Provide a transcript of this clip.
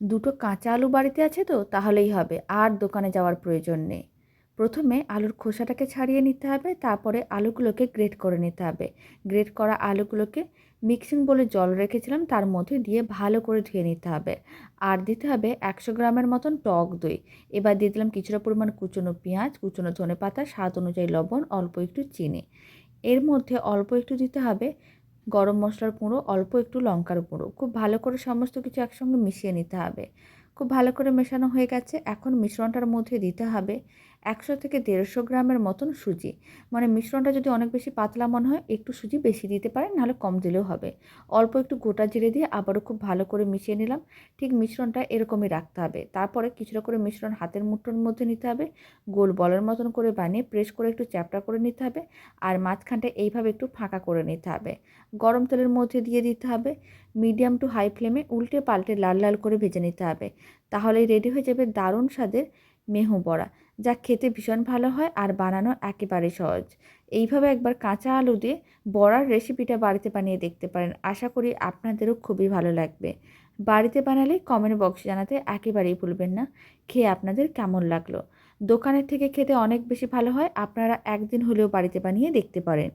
দুটো কাঁচা আলু বাড়িতে আছে তো, তাহলেই হবে, আর দোকানে যাওয়ার প্রয়োজন নেই। প্রথমে আলুর খোসাটাকে ছাড়িয়ে নিতে হবে, তারপরে আলুগুলোকে গ্রেট করে নিতে হবে। গ্রেট করা আলুগুলোকে মিক্সিং বলে জল রেখেছিলাম, তার মধ্যে দিয়ে ভালো করে ধুয়ে নিতে হবে। আর দিতে হবে একশো গ্রামের মতন টক দই। এবার দিয়ে দিলাম কিছুটা পরিমাণ কুচনো পেঁয়াজ, কুচনো ধনে পাতা স্বাদ অনুযায়ী লবণ, অল্প একটু চিনি। এর মধ্যে অল্প একটু দিতে হবে গরম মশলার গুঁড়ো অল্প একটু লঙ্কার গুঁড়ো খুব ভালো করে সমস্ত কিছু একসঙ্গে মিশিয়ে নিতে হবে। খুব ভালো করে মেশানো হয়ে গেছে। এখন মিশ্রণটার মধ্যে দিতে হবে একশো থেকে দেড়শো গ্রামের মতন সুজি। মানে মিশ্রণটা যদি অনেক বেশি পাতলা মনে হয়, একটু সুজি বেশি দিতে পারেন, নাহলে কম দিলেও হবে। অল্প একটু গোটা জিরে দিয়ে আবারও খুব ভালো করে মিশিয়ে নিলাম। ঠিক মিশ্রণটা এরকমই রাখতে হবে। তারপরে কিছুটা করে মিশ্রণ হাতের মুঠোর মধ্যে নিতে হবে। গোল বলের মতন করে বানিয়ে প্রেস করে একটু চ্যাপটা করে নিতে হবে। আর মাঝখানটা এইভাবে একটু ফাঁকা করে নিতে হবে। গরম তেলের মধ্যে দিয়ে দিতে হবে। মিডিয়াম টু হাই ফ্লেমে উল্টে পাল্টে লাল লাল করে ভেজে নিতে হবে। তাহলেই রেডি হয়ে যাবে দারুণ স্বাদের মেহু বড়া। যা খেতে ভীষণ ভালো হয় আর বানানো একেবারে সহজ। এইভাবে একবার কাঁচা আলু দিয়ে বড়ার রেসিপিটা বাড়িতে বানিয়ে দেখতে পারেন। আশা করি আপনাদেরও খুবই ভালো লাগবে। বাড়িতে বানালে কমেন্ট বক্সে জানাতে একেবারেই ভুলবেন না। খেয়ে আপনাদের কেমন লাগল? দোকানের থেকে খেতে অনেক বেশি ভালো হয়। আপনারা একদিন হলেও বাড়িতে বানিয়ে দেখতে পারেন।